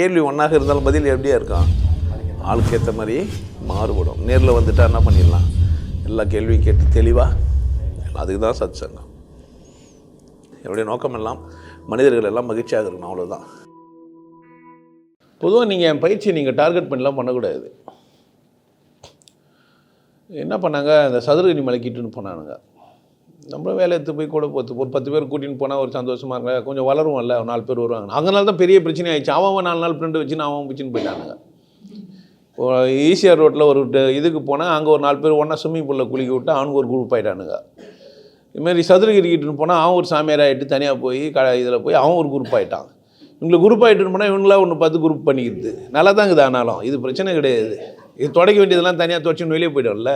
கேள்வி ஒன்றாக இருந்தாலும் பதில் எப்படியா இருக்கும்? ஆளுக்கு ஏற்ற மாதிரி மாறுபடும். நேரில் வந்துட்டால் என்ன பண்ணிடலாம்? எல்லா கேள்வியும் கேட்டு தெளிவாக அதுக்கு தான் சத் சங்கம் என்னுடைய நோக்கம் எல்லாம் மனிதர்கள் எல்லாம் மகிழ்ச்சியாக இருக்கணும் அவ்வளோதான் பொதுவாக நீங்கள் என் பயிற்சியை நீங்கள் டார்கெட் பண்ணலாம் பண்ணக்கூடாது. என்ன பண்ணாங்க? அந்த சதுரகிரி மலைக்கிட்டுன்னு போனானுங்க. நம்மளும் வேலை எடுத்து போய் கூட போத்து ஒரு பத்து பேர் கூட்டின்னு போனால் ஒரு சந்தோஷமாக இருக்காங்க கொஞ்சம் வளருவோம்ல நாலு பேர் வருவாங்க. அதனால தான் பெரிய பிரச்சனை ஆயிடுச்சு. அவன் நாலு நாள் ஃப்ரெண்டு வச்சுன்னு அவன் பிடிச்சின்னு போயிட்டானுங்க. ஈசிஆர் ரோட்டில் ஒரு இதுக்கு போனால் அங்கே ஒரு நாலு பேர் ஒன்றா ஸ்விம்மிங் பூலில் குளிக்க விட்டு அவனுக்கு ஒரு குரூப் ஆயிட்டானுங்க. இதுமாரி சதுரகிரிக்கிட்டுன்னு போனால் அவன் ஒரு சாமியார் ஆகிட்டு தனியாக போய் க இதில் போய் அவன் ஒரு குரூப் ஆகிட்டான் இவங்களை குரூப் ஆகிட்டுன்னு போனால் இவங்களா ஒன்று பார்த்து குரூப் பண்ணிக்கிறது நல்லா தான் இருக்குது ஆனாலும். இது பிரச்சனை கிடையாது. இது தொடக்க வேண்டியதெல்லாம் தனியாக துவச்சின்னு வெளியே போய்டும்ல.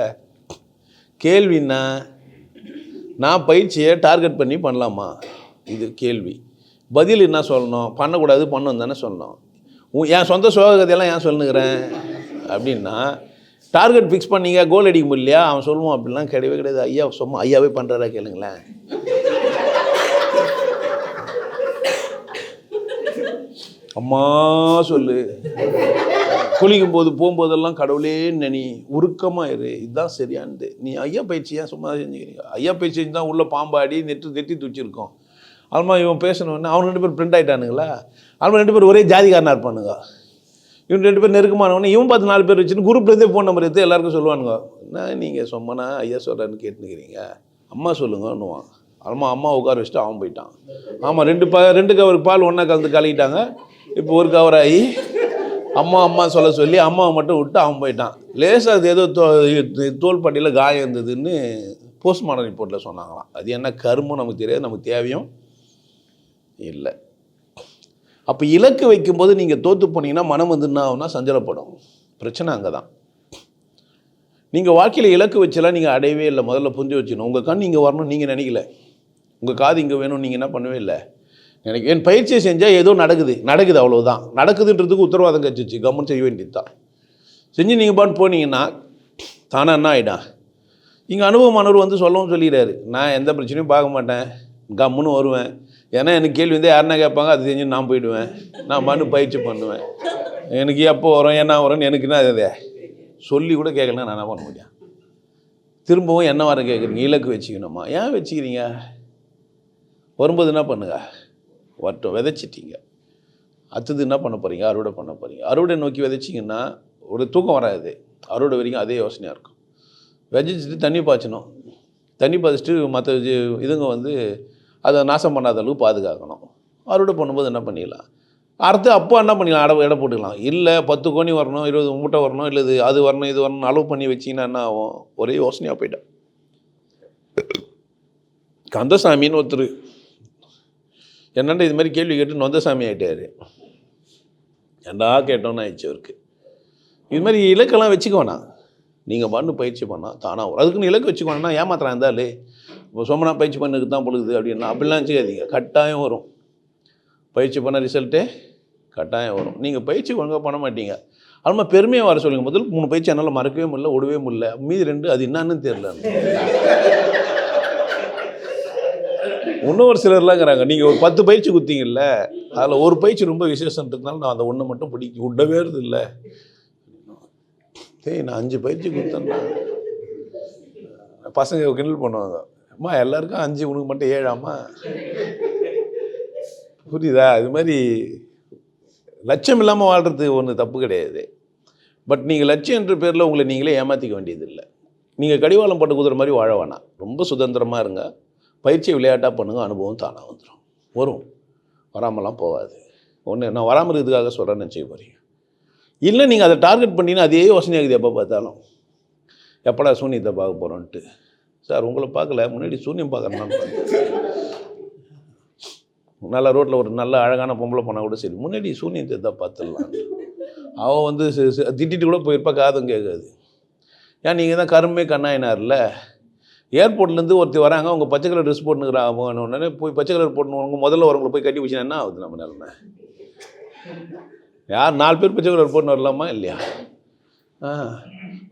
கேள்வின்னா நான் பயிற்சியை டார்கெட் பண்ணி பண்ணலாமா? இது கேள்வி. பதில் என்ன சொல்லணும்? பண்ணக்கூடாது பண்ணணும் தானே சொல்லணும். உன் என் சொந்த சோகத்தையெல்லாம் ஏன் சொல்லுங்கிறேன் அப்படின்னா டார்கெட் ஃபிக்ஸ் பண்ணீங்க கோல் அடிக்க முடியலையா? அவன் சொல்லுவான் அப்படிலாம் கிடையவே கிடையாது. ஐயா சும்மா ஐயாவே பண்ணுறாரா கேளுங்களேன். அம்மா சொல்லு. குளிக்கும் போது போகும்போதெல்லாம் கடவுளே நினை உருக்கமாக இரு. இதுதான் சரியானது. நீ ஐயா பயிற்சி ஏன் சும்மா செஞ்சுக்கிறீங்க? ஐயா பயிற்சி செஞ்சு தான் உள்ளே பாம்பாடி நெட்டு நெட்டி தூச்சிருக்கோம். அதுமா இவன் பேசணுன்னு அவன் ரெண்டு பேர் பிரிண்ட் ஆகிட்டானுங்களா அதுமாதிரி ரெண்டு பேர் ஒரே ஜாதிகாரனாக இருப்பானுங்க. இவன் ரெண்டு பேர் நெருக்கமானவனே இவன் பார்த்து நாலு பேர் வச்சுன்னு குரூப்லேருந்தே ஃபோன் நம்பர் எடுத்து எல்லாருக்கும் சொல்லுவானுங்க. என்ன நீங்கள் சொம்மனா ஐயா சொல்கிறேன்னு கேட்டுனுக்கிறீங்க? அம்மா சொல்லுங்கன்னுவான். அம்மா அம்மா உட்கார வச்சுட்டு அவன் போயிட்டான். ஆமாம் ரெண்டு பா ரெண்டு கவர் பால் ஒன்றா கலந்து கலக்கிட்டாங்க. இப்போ ஒரு கவர் ஆகி அம்மா அம்மா சொல்ல சொல்லி அம்மாவை மட்டும் விட்டு அவன் போயிட்டான். லேசாக அது ஏதோ தோ தோல்பட்டியில் காயம் இருந்ததுன்னு போஸ்ட்மார்டம் ரிப்போர்ட்டில் சொன்னாங்களாம். அது என்ன கருமம் நமக்கு தெரியாது நமக்கு தேவையும் இல்லை. அப்போ இலக்கு வைக்கும்போது நீங்கள் தோற்று போனீங்கன்னா மனம் வந்து என்ன ஆகும்னா சஞ்சலப்படும். பிரச்சனை அங்கே தான் நீங்கள் வாழ்க்கையில் இலக்கு வச்செல்லாம் நீங்கள் அடையவே இல்லை. முதல்ல புரிஞ்சு வச்சுக்கணும். உங்கள் கண் இங்கே வரணும் நீங்கள் நினைக்கல. உங்கள் காது இங்கே வேணும் நீங்கள் என்ன பண்ணவே இல்லை. எனக்கு என் பயிற்சியை செஞ்சால் ஏதோ நடக்குது. நடக்குது அவ்வளோதான் நடக்குதுன்றதுக்கு உத்தரவாதம் கழிச்சிச்சு கவர்மெண்ட் செய்ய வேண்டியது தான் செஞ்சு நீங்கள் பாட்டு போனீங்கன்னா தானே என்ன ஆகிடும் இங்கே அனுபவமானவர் வந்து சொல்லவும் சொல்லிடுறாரு. நான் எந்த பிரச்சனையும் பார்க்க மாட்டேன். கம்முன்னு வருவேன். ஏன்னா எனக்கு கேள்வி வந்து யாருன்னா கேட்பாங்க? அது செஞ்சு நான் போயிடுவேன். நான் மனு பயிற்சி பண்ணுவேன். எனக்கு எப்போ வரும் என்ன வரும்னு எனக்கு என்ன அது சொல்லி கூட கேட்கலன்னா நான் என்ன பண்ண முடியும்? திரும்பவும் என்ன வர கேட்குறீங்க? இலக்கு வச்சுக்கணுமா? ஏன் வச்சுக்கிறீங்க? வரும்போது என்ன பண்ணுங்க? வரட்டும் விதைச்சிட்டீங்க. அடுத்தது என்ன பண்ண போகிறீங்க அறுவடை பண்ண போகிறீங்க அறுவடை நோக்கி விதைச்சிங்கன்னா ஒரு தூக்கம் வராது. அறுவடை வரைக்கும் அதே யோசனையாக இருக்கும். விதைச்சிட்டு தண்ணி பாய்ச்சணும். தண்ணி பாய்ச்சிட்டு மற்ற இதுங்க வந்து அதை நாசம் பண்ணாத அளவுக்கு பாதுகாக்கணும். அறுவடை பண்ணும்போது என்ன பண்ணிடலாம்? அடுத்து அப்போ என்ன பண்ணிக்கலாம் அடை எடை போட்டுக்கலாம். இல்லை பத்து கோணி வரணும் இருபது மூட்டை வரணும் இல்லை இது அது வரணும் இது வரணும் அளவு பண்ணி வச்சிங்கன்னா என்ன ஆகும்? ஒரே யோசனையாக போயிட்டேன் கந்தசாமின்னு ஒருத்தர் என்னென்ன இது மாதிரி கேள்வி கேட்டு நொந்தசாமி ஆகிட்டார் என்னடா கேட்டோன்னு ஆயிடுச்சு அவருக்கு. இது மாதிரி இலக்கெல்லாம் வச்சுக்க வேணாம். நீங்கள் பண்ணு பயிற்சி பண்ணால் தானாக வரும். அதுக்குன்னு இலக்கு வச்சுக்க வேணா ஏமாத்திரம் இருந்தாலே இப்போ சொம்மனா பயிற்சி பண்ணுக்கு தான் பொழுது அப்படின்னா அப்படிலாம் வச்சுக்காதீங்க. கட்டாயம் வரும். பயிற்சி பண்ண ரிசல்ட்டே கட்டாயம் வரும். நீங்கள் பயிற்சி ஒழுங்காக பண்ண மாட்டீங்க. அது மாதிரி பெருமையாக வர சொல்லுங்கள் முதல் மூணு பயிற்சி என்னால் மறக்கவே முடியல விடவே முடியல. மீதி ரெண்டு அது என்னன்னு தெரியல. இன்னும் ஒரு சிலர்லாங்கிறாங்க நீங்கள் ஒரு பத்து பயிற்சி குத்திங்கல்ல அதில் ஒரு பயிற்சி ரொம்ப விசேஷன்றதுனால நான் அந்த ஒன்று மட்டும் பிடிக்க விடவே இல்லை. சரி நான் அஞ்சு பயிற்சி கொடுத்தேன்னா பசங்க கிண்டல் பண்ணுவாங்க. அம்மா எல்லாருக்கும் அஞ்சு உனக்கு மட்டும் ஏழாம்மா புரியுதா? இது மாதிரி லட்சியம் இல்லாமல் வாழ்கிறது ஒன்று தப்பு கிடையாது. பட் நீங்கள் லட்சியன்ற பேரில் உங்களை நீங்களே ஏமாற்றிக்க வேண்டியதில்லை நீங்கள் கடிவாளம் போட்டு குதிரை மாதிரி வாழ வேணாம். ரொம்ப சுதந்திரமாக இருங்க. பயிற்சியை விளையாட்டாக பண்ணுங்க அனுபவம் தானாக வந்துடும் வரும். வராமலாம் போகாது. ஒன்று நான் வராமல் இருக்கிறதுக்காக சொல்கிறேன்னு நினச்சிக்க போகிறீங்க இல்லை நீங்கள் அதை டார்கெட் பண்ணினா அதே யோசனை ஆகுது எப்போ பார்த்தாலும். எப்படா சூன்யத்தை பார்க்க போகிறோன்ட்டு சார் உங்களை பார்க்கல. முன்னாடி சூன்யம் பார்க்குறேன்னு நல்ல ரோட்டில் ஒரு நல்ல அழகான பொம்பளை போனால் கூட சரி முன்னாடி சூன்யத்தை தான் பார்த்துடலாம். அவன் வந்து திட்டிட்டு கூட போயிருப்பா காதும் கேட்காது. ஏன் நீங்கள் தான் கரும்பே கண்ணாயினார்ல? ஏர்போர்ட்லேருந்து ஒருத்தர் வராங்க அவங்க பச்சை கலர் ட்ரெஸ் போட்டுக்கிறாங்க உடனே போய் பச்சை கலர் போட்டுனவங்க முதல்ல வரவங்களை போய் கட்டி வச்சுனா என்ன ஆகுது நம்ம நிலமை? யார் நாலு பேர் பச்சை கலர் போட்டுன்னு வரலாமா இல்லையா? ஆ.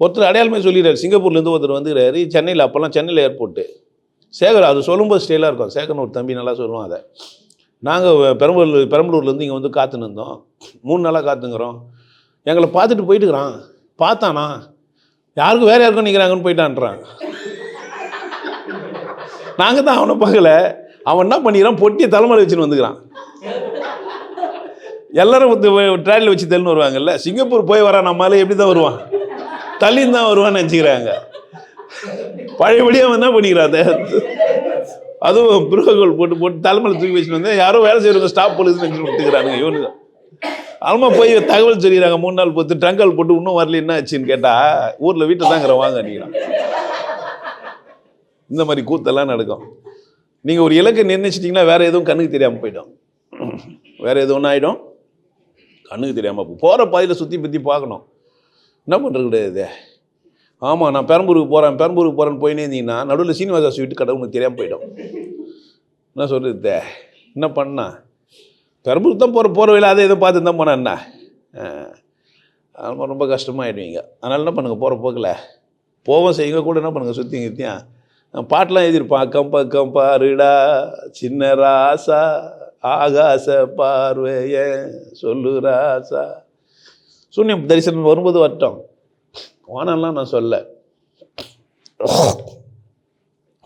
ஒருத்தர் அடையாளமே சொல்லிடுறாரு. சிங்கப்பூர்லேருந்து ஒருத்தர் வந்துக்கிறாரு சென்னையில் அப்போல்லாம் சென்னையில் ஏர்போர்ட்டு சேகர் அது சொல்லும்போது ஸ்டேலாக இருக்கும். சேகர்னு ஒரு தம்பி நல்லா சொல்லுவான் அதை. நாங்கள் பெரம்பலூர் பெரம்பலூர்லேருந்து இங்கே வந்து காத்துன்னு இருந்தோம். மூணு நாளாக காத்துங்கிறோம். எங்களை பார்த்துட்டு போயிட்டுக்கிறான். பார்த்தானா? யாருக்கும் வேறு யாருக்கும் நிற்கிறாங்கன்னு போயிட்டான்றான். நாங்கள் தான் அவனை பார்க்கல. அவன் என்ன பண்ணிக்கிறான்? பொட்டியை தலைமையில் வச்சுன்னு வந்துக்கிறான். எல்லாரும் ட்ராலியில் வச்சு தெல்னு வருவாங்கல்ல. சிங்கப்பூர் போய் வரான் நம்மளால எப்படி தான் வருவான்? தள்ளின்னு தான் வருவான்னு நினச்சிக்கிறாங்க. பழையபடியாக அவன் என்ன பண்ணிக்கிறான்? அதுவும் புரோகோல் போட்டு போட்டு தலைமையில் தூக்கி வச்சுட்டு வந்து யாரோ வேலை செய்கிறவங்க ஸ்டாப் போலீஸ் நினச்சி விட்டுக்கிறானுங்க இவனுங்க. போய் தகவல் சொல்லிடுறாங்க மூணு நாள் பொத்து ட்ரங்கல் போட்டு இன்னும் வரல என்ன ஆச்சுன்னு கேட்டால் ஊரில் வீட்டில் தாங்கிற வாங்க அடிக்கிறான் இந்த மாதிரி கூத்தெல்லாம் நடக்கும். நீங்கள் ஒரு இலக்கை நிர்ணயிச்சிட்டிங்கன்னா வேறு எதுவும் கண்ணுக்கு தெரியாமல் போயிடும். வேற எதுவும் ஒன்று ஆகிடும் கண்ணுக்கு தெரியாமல் போகிற பாதையில் சுற்றி பற்றி பார்க்கணும். என்ன பண்ணுறது கிடையாது ஆமாம் நான் பெரம்பூருக்கு போகிறேன் பெரம்பூருக்கு போகிறேன்னு போயினே இருந்தீங்கன்னா நடுவில் சீனிவாசா ஸ்வீட்டு கடை உங்களுக்கு தெரியாமல் போயிடும். என்ன சொல்கிறது என்ன பண்ணா? பெரம்பூருக்கு தான் போகிற போகிற வழியில் அதை எதுவும் பார்த்து தான் போனேன் என்ன? அதனால் ரொம்ப கஷ்டமாயிடுவீங்க. அதனால் என்ன பண்ணுங்கள் போகிற போக்கில். போவோம் செய்யுங்க கூட என்ன பண்ணுங்கள் சுற்றி கித்தியும் பாட்டெலாம் எழுதியிருப்பான் பக்கம் பாருடா சின்ன ராசா ஆகாச பார்வைய சொல்லு ராசா. சூன்யம் தரிசனம் வரும்போது வரட்டும். வானம்லாம் நான் சொல்ல.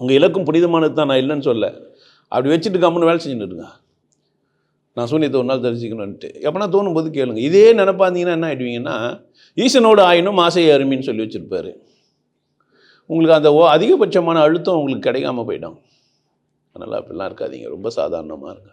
உங்கள் இலக்கும் புனிதமானது தான் நான் இல்லைன்னு சொல்ல. அப்படி வச்சுட்டு கம்முன்னு வேலை செஞ்சுட்டு இருங்க. நான் சூன்யத்தை ஒரு நாள் தரிசிக்கணும்ன்ட்டு. எப்போனா தோணும் போது கேளுங்க. இதே நினைப்பாந்தீங்கன்னா என்ன ஆயிடுவீங்கன்னா ஈசனோட ஆயினும் ஆசை அருமின்னு சொல்லி வச்சுருப்பாரு. உங்களுக்கு அந்த ஓ அதிகபட்சமான அழுத்தம் உங்களுக்கு கிடைக்காம போயிடும். அதனால் அப்படிலாம் இருக்காதீங்க. ரொம்ப சாதாரணமாக இருங்க.